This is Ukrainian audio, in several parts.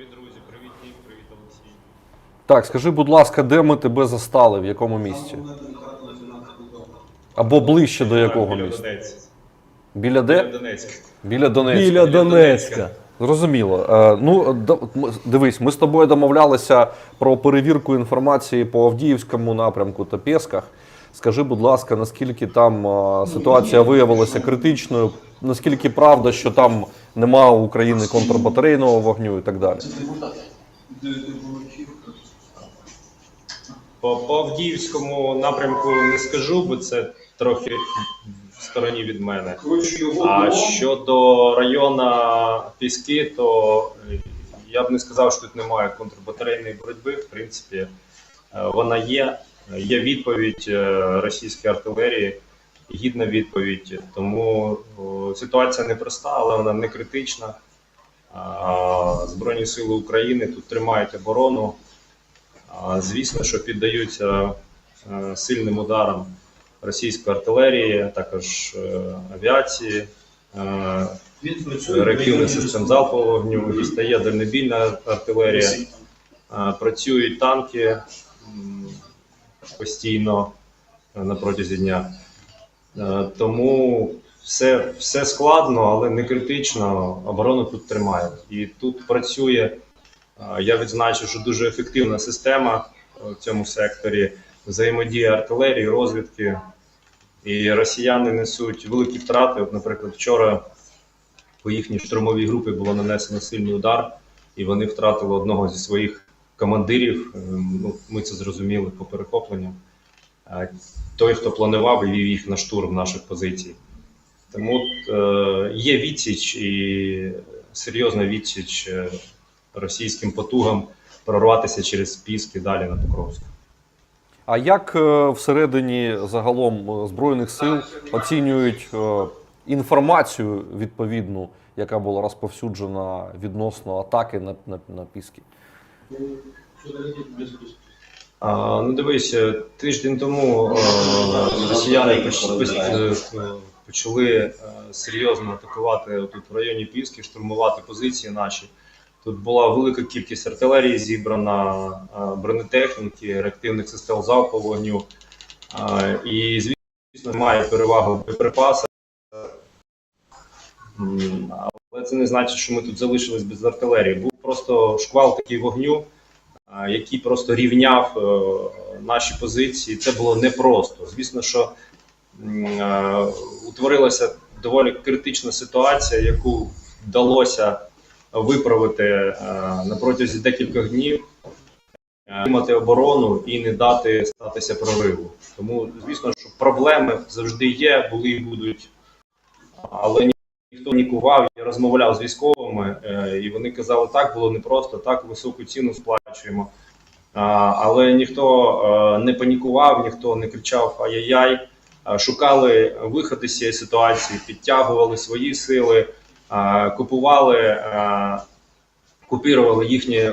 Привіт, друзі, привіт, Нік, привіт, Олексій. Так, скажи, будь ласка, де ми тебе застали, в якому місці? Або ближче до якого Біля місця? Донецька. Біля Біля де? Донецька. Біля Донецька. Біля Біля Донецька. Донецька. Зрозуміло. Е, ну, д- м- дивись, ми з тобою домовлялися про перевірку інформації по Авдіївському напрямку та Пєсках. Скажи, будь ласка, наскільки там е, ситуація виявилася критичною, наскільки правда, що там нема у України контрбатарейного вогню і так далі. По, по Авдіївському напрямку не скажу, бо це трохи в стороні від мене. А щодо району Піски, то е, я б не сказав, що тут немає контрбатарейної боротьби. В принципі, е, вона є. Є відповідь е, російської артилерії, гідна відповідь. Тому о, ситуація непроста, але вона не критична. А, Збройні сили України тут тримають оборону. А, Звісно, що піддаються е, сильним ударам російської артилерії, також е, авіації, е, реактивних систем залпового вогню, дістає дальнобійна артилерія, працюють танки постійно на протязі дня. Е, Тому все, все складно, але не критично. Оборону тут тримають. І тут працює, е, я відзначу, що дуже ефективна система в цьому секторі взаємодія артилерії, розвідки. І росіяни несуть великі втрати. От, наприклад, вчора по їхній штурмовій групі було нанесено сильний удар, і вони втратили одного зі своїх командирів. Ем, Ну, ми це зрозуміли по перехопленням. Той, хто планував і вів їх на штурм наших позицій. Тому е, є відсіч і серйозна відсіч е, російським потугам прорватися через Піски далі на Покровськ. А як е, всередині загалом Збройних сил оцінюють інформацію відповідну, яка була розповсюджена відносно атаки на, на, на Піски? А, ну дивись, е, тиждень тому е, росіяни е, почали серйозно атакувати тут в районі Піски, штурмувати позиції наші. Тут була велика кількість артилерії зібрана, бронетехніки, реактивних систем залпового вогню. І звісно, має перевагу. М, Але це не значить, що ми тут залишились без артилерії. Був просто шквал такий вогню а, який просто рівняв е, наші позиції. Це було непросто. Звісно, що утворилася доволі критична ситуація, яку вдалося виправити е, на протязі декількох днів, е, тримати оборону і не дати статися прориву. Тому, звісно, що проблеми завжди є, були і будуть. Але ні- ніхто нікував. Я розмовляв з військовими, е, і вони казали, так було непросто, так високу ціну сплачуємо. Але ніхто е, не панікував, ніхто не кричав ай-яй-яй. Шукали виходи з цієї ситуації, підтягували свої сили, е, купували, купірували їхні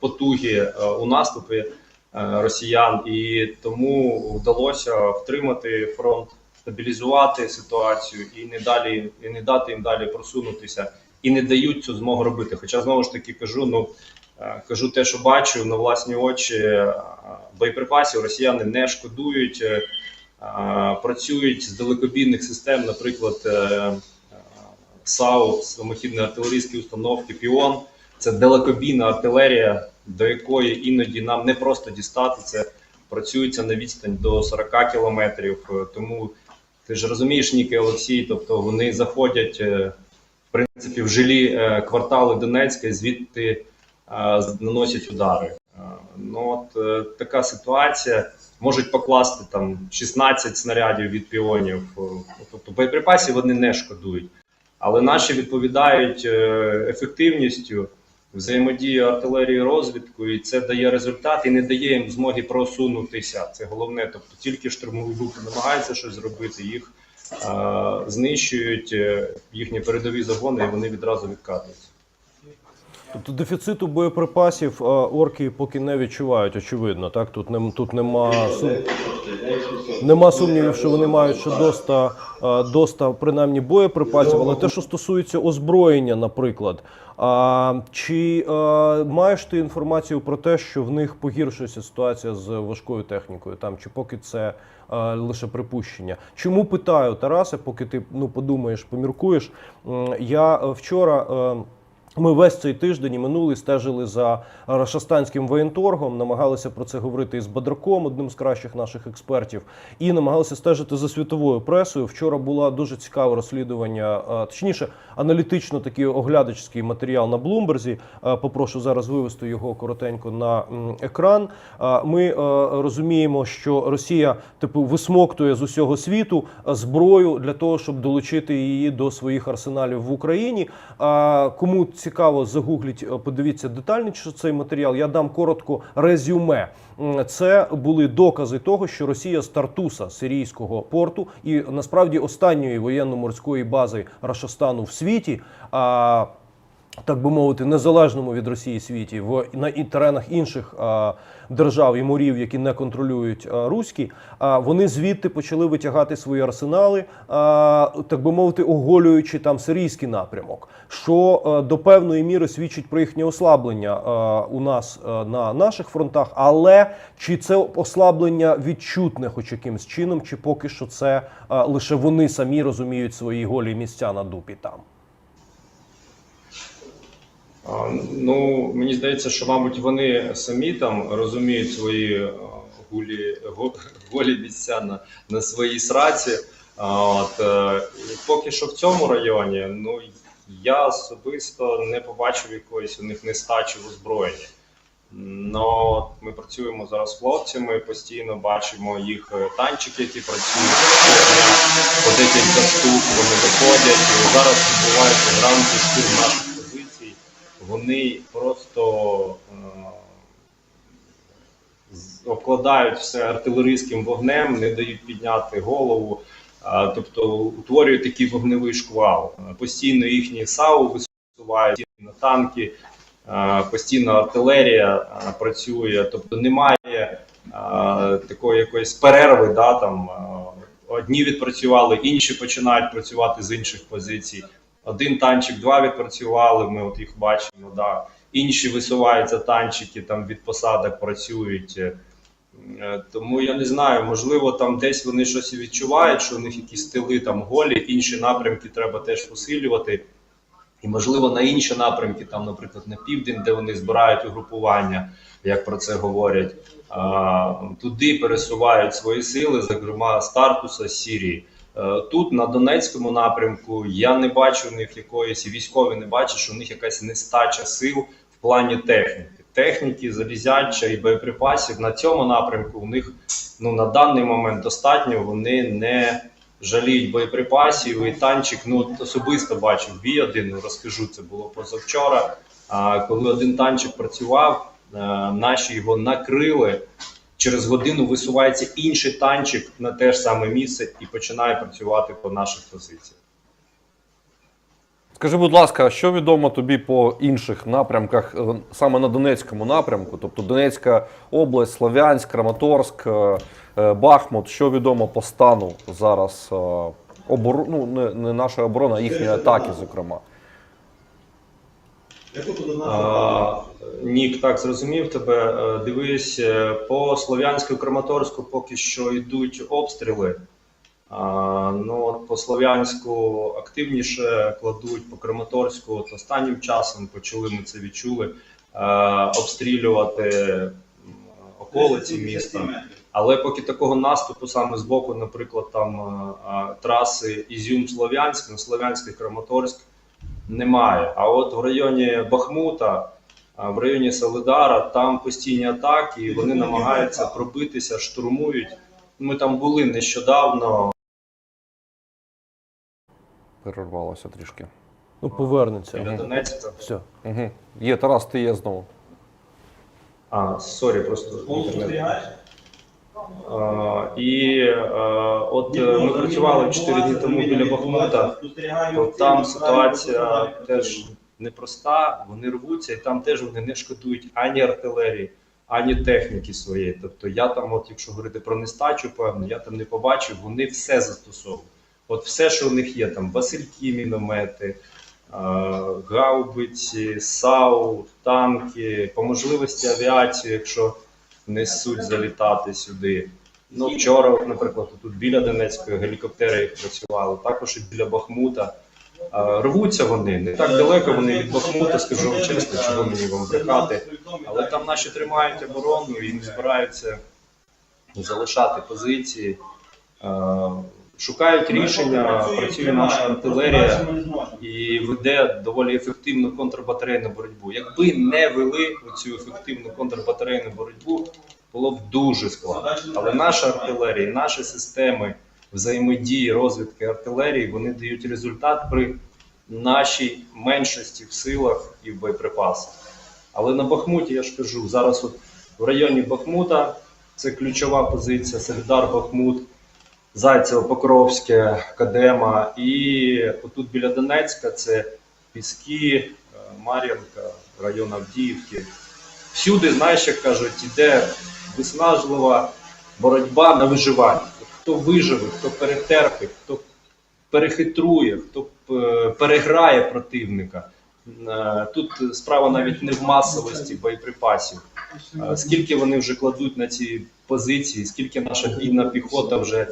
потуги у наступі росіян, і тому вдалося втримати фронт стабілізувати ситуацію і не далі, і не дати їм далі просунутися, і не дають цю змогу робити. Хоча знову ж таки кажу, ну е, кажу те, що бачу на власні очі. е, Боєприпасів росіяни не шкодують, е, працюють з далекобійних систем, наприклад, САУ, самохідної артилерійської установки Піон. Це далекобійна артилерія, до якої іноді нам не просто дістати це. Працюється на відстань до 40 кілометрів. Тому ти ж розумієш, Ніки Олексій, тобто вони заходять е, в принципі в жилі е, квартали Донецька і звідти е, наносять удари. Ну от така ситуація. Можуть покласти там 16 снарядів від піонів. Тобто боєприпасів вони не шкодують. Але наші відповідають ефективністю взаємодію артилерії розвідку, і це дає результат і не дає їм змоги просунутися. Це головне. Тобто тільки штурмові групи намагаються щось зробити, їх е, знищують е, їхні передові загони, і вони відразу відкатуються. Тобто дефіциту боєприпасів орки поки не відчувають, очевидно. Так тут нем, тут нема сум... нема сумнівів, що вони мають ще доста, доста принаймні боєприпасів. Але те, що стосується озброєння, наприклад, А, чи а, маєш ти інформацію про те, що в них погіршується ситуація з важкою технікою? Там чи поки це а, лише припущення? Чому питаю Тарасе, поки ти ну подумаєш, поміркуєш? Я е, вчора. е, ми весь цей тиждень і минулий стежили за Рашастанським воєнторгом, намагалися про це говорити із Бадраком, одним з кращих наших експертів, і намагалися стежити за світовою пресою. Вчора була дуже цікаве розслідування, точніше, аналітично такий оглядачський матеріал на Блумберзі. Попрошу зараз вивести його коротенько на екран. Ми розуміємо, що Росія типу висмоктує з усього світу зброю для того, щоб долучити її до своїх арсеналів в Україні. А кому цікаво, загугліть, е, подивіться детальніше цей матеріал. Я дам коротко резюме. Це були докази того, що Росія з Тартуса сирійського порту і насправді останньої воєнно-морської бази Рашастану в світі. Так би мовити, незалежному від Росії світі в на і теренах інших а, держав і морів, які не контролюють а, руські, а вони звідти почали витягати свої арсенали, а, так би мовити, оголюючи там сирійський напрямок, що а, до певної міри свідчить про їхнє ослаблення а, у нас а, на наших фронтах. Але чи це ослаблення відчутне, хоч якимсь чином, чи поки що це а, лише вони самі розуміють свої голі місця на дупі там? Ну, мені здається, що, мабуть, вони самі там розуміють свої гулі, голі місця на, на своїй сраці. От, е, поки що в цьому районі, ну я особисто не побачив якоїсь у них нестачі в озброєнні. Но ми працюємо зараз з хлопцями, постійно бачимо їх е, танчики, які працюють по декілька штук, вони доходять. І зараз відбувається штурм наших. Вони просто е, обкладають все артилерійським вогнем, не дають підняти голову. Тобто утворюють такий вогневий шквал. Е, Постійно їхні САУ висувають постійно танки, е, постійно артилерія е, працює. Тобто немає е, такої якоїсь перерви. Да, там, е, одні відпрацювали, інші починають працювати з інших позицій. Один танчик, два відпрацювали, ми от їх бачимо. Да. Інші висуваються танчики, там від посадок працюють. Е, Тому я не знаю, можливо, там десь вони щось відчувають, що у них якісь тили там голі, інші напрямки треба теж посилювати. І, можливо, на інші напрямки, там, наприклад, на південь, де вони збирають угрупування, як про це говорять, туди пересувають свої сили, зокрема з Тартуса, з Сірії. Е, Тут на Донецькому напрямку я не бачу в них якоїсь, військові не бачать, що в них якась нестача сил в плані техніки. Техніки, залізяча і боєприпасів на цьому напрямку у них ну, на даний момент достатньо. Вони не жаліють боєприпасів. І танчик, ну особисто бачив бій один, ну, розкажу, це було позавчора. А, коли один танчик працював, е, наші його накрили. Через годину висувається інший танчик на те ж саме місце і починає працювати по наших позиціях. Скажи, будь ласка, що відомо тобі по інших напрямках, е, саме на Донецькому напрямку, тобто Донецька область, Слов'янськ, Краматорськ, е, е, Бахмут, що відомо по стану зараз обор... ну, не, не наша оборона, а їхні атаки, зокрема. А, Нік, так зрозумів тебе. Е, Дивись, е, по Слов'янську Краматорську поки що йдуть обстріли. А, ну, от по Слов'янську активніше кладуть, по Краматорську от останнім часом почали ми це відчули. е, Обстрілювати околиці міста. Але поки такого наступу саме з боку, наприклад, там е, траси Ізюм-Слов'янськ, ну, Слов'янськ і Краматорськ немає. А от в районі Бахмута, в районі Солидара, там постійні атаки, і вони намагаються пробитися, штурмують. Ми там були нещодавно. Перервалося трішки. Ну, повернеться. Біля Донецька. Все. Угу. Є, Тарас, ти є знову. А, сорі, просто інтернет. І е, от е, ми працювали 4 дні тому біля Бахмута. то там ситуація теж непроста, вони рвуться, і там теж вони не шкодують ані артилерії, ані техніки своєї. Тобто я там, от якщо говорити про нестачу, певно, я там не побачив, вони все застосовують. От все, що в них є, там Васильки, міномети, гаубиці, САУ, танки, по можливості авіацію, якщо несуть залітати сюди. Ну, вчора, наприклад, тут біля Донецької гелікоптери їх працювали, також і біля Бахмута. Рвуться вони не так далеко. Вони від Бахмута, скажу вам чесно, чого мені вам брехати. Але там наші тримають оборону і не збираються залишати позиції. Шукають рішення, працює наша артилерія і веде доволі ефективну контрбатарейну боротьбу. Якби не вели цю ефективну контрбатарейну боротьбу, було б дуже складно. Але наша артилерія, наші системи взаємодії, розвідки артилерії, вони дають результат при нашій меншості в силах і в боєприпасах. Але на Бахмуті я ж кажу, зараз от в районі Бахмута це ключова позиція, Солідар Бахмут, Зайцево, Покровське, Кадема. І отут біля Донецька це Піски, е, Мар'янка, район Авдіївки. Всюди, знаєш, як кажуть, іде виснажлива боротьба на виживання. Хто виживе, хто перетерпить, хто перехитрує, хто е, переграє противника. Е, Тут справа навіть не в масовості боєприпасів. Скільки вони вже кладуть на ці позиції, скільки наша бідна піхота вже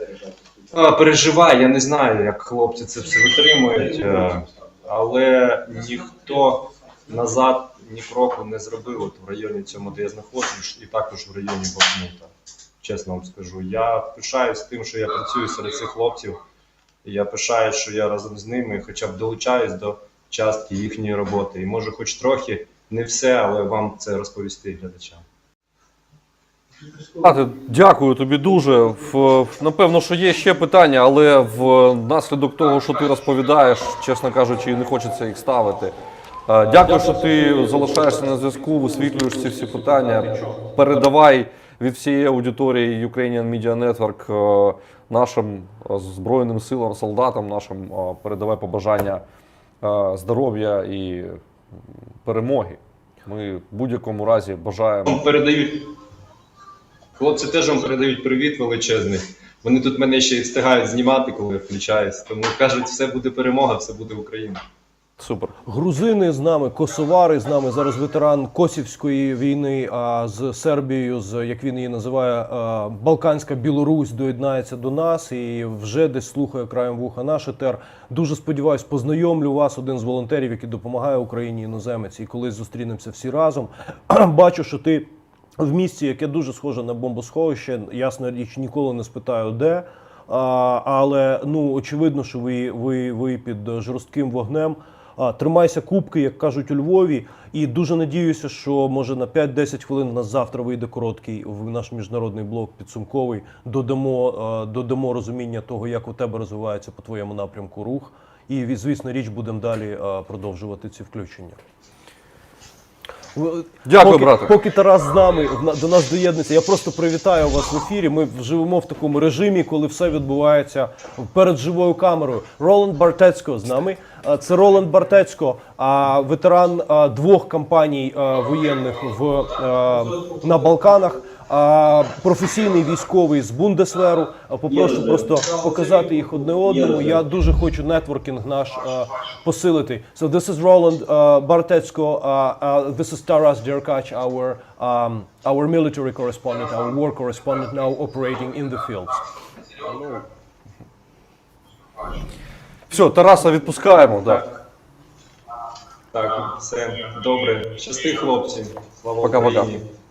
переживає. Я не знаю, як хлопці це все витримують, е, але ніхто назад ні кроку не зробив от в районі цьому, де я знаходжусь, і також в районі Бахмута. Чесно вам скажу. Я пишаюсь тим, що я працюю серед цих хлопців. Я пишаюсь, що я разом з ними хоча б долучаюсь до частки їхньої роботи. І може, хоч трохи, не все, але вам це розповісти глядачам. А, дякую тобі дуже. В, напевно, що є ще питання, але внаслідок того, що ти розповідаєш, чесно кажучи, не хочеться їх ставити. Е, Дякую, що ти залишаєшся на зв'язку, висвітлюєш ці всі питання. Передавай від всієї аудиторії Ukrainian Media Network е, нашим е, збройним силам, солдатам нашим передавай побажання здоров'я і перемоги. Ми в будь-якому разі бажаємо. Передають. Хлопці теж вам передають привіт величезний. Вони тут мене ще й встигають знімати, коли я включаюсь. Тому кажуть, все буде перемога, все буде Україна. Супер. Грузини з нами, косовари з нами. Зараз ветеран Косівської війни а з Сербією, з як він її називає, Балканська Білорусь доєднається до нас і вже десь слухає краєм вуха наш етер. Дуже сподіваюсь, познайомлю вас один з волонтерів, який допомагає Україні іноземець, і колись зустрінемося всі разом. Бачу, що ти. В місті, яке дуже схоже на бомбосховище, ясна річ, ніколи не спитаю, де. А, але ну очевидно, що ви, ви, ви під жорстким вогнем. Тримайся кубки, як кажуть у Львові, і дуже надіюся, що може на 5-10 хвилин на завтра вийде короткий в наш міжнародний блок підсумковий. Додамо, додамо розуміння того, як у тебе розвивається по твоєму напрямку рух. І звісно, річ будемо далі продовжувати ці включення. Дякую, поки, брате. Поки Тарас з нами до нас доєднується, я просто привітаю вас в ефірі. Ми живемо в такому режимі, коли все відбувається перед живою камерою. Роланд Бартецько з нами. Це Роланд Бартецько, а, ветеран двох кампаній воєнних в на Балканах. А професійний військовий з Бундесверу. Попрошу просто показати їх одне одному. Я дуже хочу нетворкінг наш а, посилити. So this is Roland uh, Bartetsko. Uh, uh, this is Taras Derkach, our um, our military correspondent, our war correspondent, now operating in the fields. Все, Тараса відпускаємо. Да. Так, все добре. Щасти, хлопці. Слава Пока-пока. Україні.